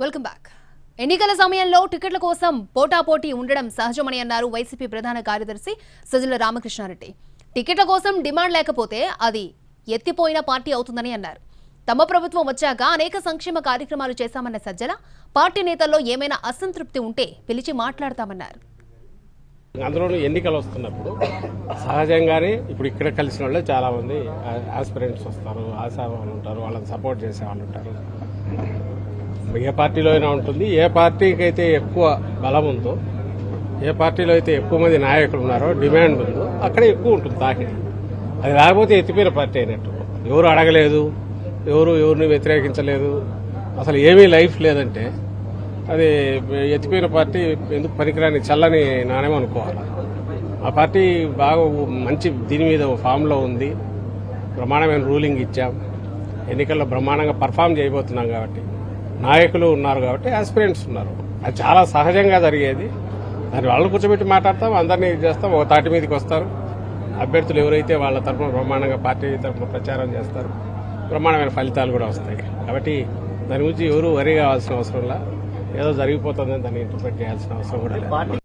Welcome back. ఎన్నికల సమయంలో టికెట్ల కోసం పోటాపోటీ ఉండడం సహజమని అన్నారు వైసీపీ ప్రధాన కార్యదర్శి సజ్జల రామకృష్ణారెడ్డి. టికెట్ల కోసం డిమాండ్ లేకపోతే అది ఎత్తిపోయిన పార్టీ అవుతుందని అన్నారు. తమ ప్రభుత్వం వచ్చాక అనేక సంక్షేమ కార్యక్రమాలు చేశామన్న సజ్జల పార్టీ నేతల్లో ఏమైనా అసంతృప్తి ఉంటే పిలిచి మాట్లాడతామన్నారు. అందులో ఎన్నికలు వస్తున్నప్పుడు సహజంగానే ఇప్పుడు ఇక్కడ కలిసిన వాళ్ళే చాలామంది ఆస్పిరెంట్స్ వస్తారు ఆశావాళ్ళు ఉంటారు వాళ్ళని సపోర్ట్ చేసే వాళ్ళు ఉంటారు. ఏ పార్టీలో అయినా ఉంటుంది. ఏ పార్టీకి అయితే ఎక్కువ బలం ఉందో ఏ పార్టీలో అయితే ఎక్కువ మంది నాయకులు ఉన్నారో డిమాండ్ ఉందో అక్కడే ఎక్కువ ఉంటుంది తాకిడి అది రాకపోతే ఎత్తిపోయిన పార్టీ అయినట్టు. ఎవరు అడగలేదు ఎవరు ఎవరిని వ్యతిరేకించలేదు. అసలు ఏమీ లైఫ్ లేదంటే అది ఎత్తిపోయిన పార్టీ ఎందుకు పనికిరాని చల్లని నాణ్యం అనుకోవాలి. ఆ పార్టీ బాగా మంచి దీని మీద ఫామ్లో ఉంది. బ్రహ్మాండమైన రూలింగ్ ఇచ్చాం. ఎన్నికల్లో బ్రహ్మాండంగా పర్ఫామ్ చేయబోతున్నాం కాబట్టి. నాయకులు ఉన్నారు కాబట్టి ఆస్పిరెంట్స్ ఉన్నారు. అది చాలా సహజంగా జరిగేది. దాన్ని వాళ్ళని కూర్చోబెట్టి మాట్లాడతాం అందరినీ ఇది చేస్తాం ఒక తాటి మీదకి వస్తారు. అభ్యర్థులు ఎవరైతే వాళ్ళ తరఫున బ్రహ్మాండంగా పార్టీ తరఫున ప్రచారం చేస్తారు బ్రహ్మాండమైన ఫలితాలు కూడా వస్తాయి. కాబట్టి దాని గురించి ఎవరు వరి కావాల్సిన అవసరం లా. ఏదో జరిగిపోతుందని దాన్ని ఇంటర్ప్రిట్ చేయాల్సిన అవసరం కూడా లేదు. పార్టీ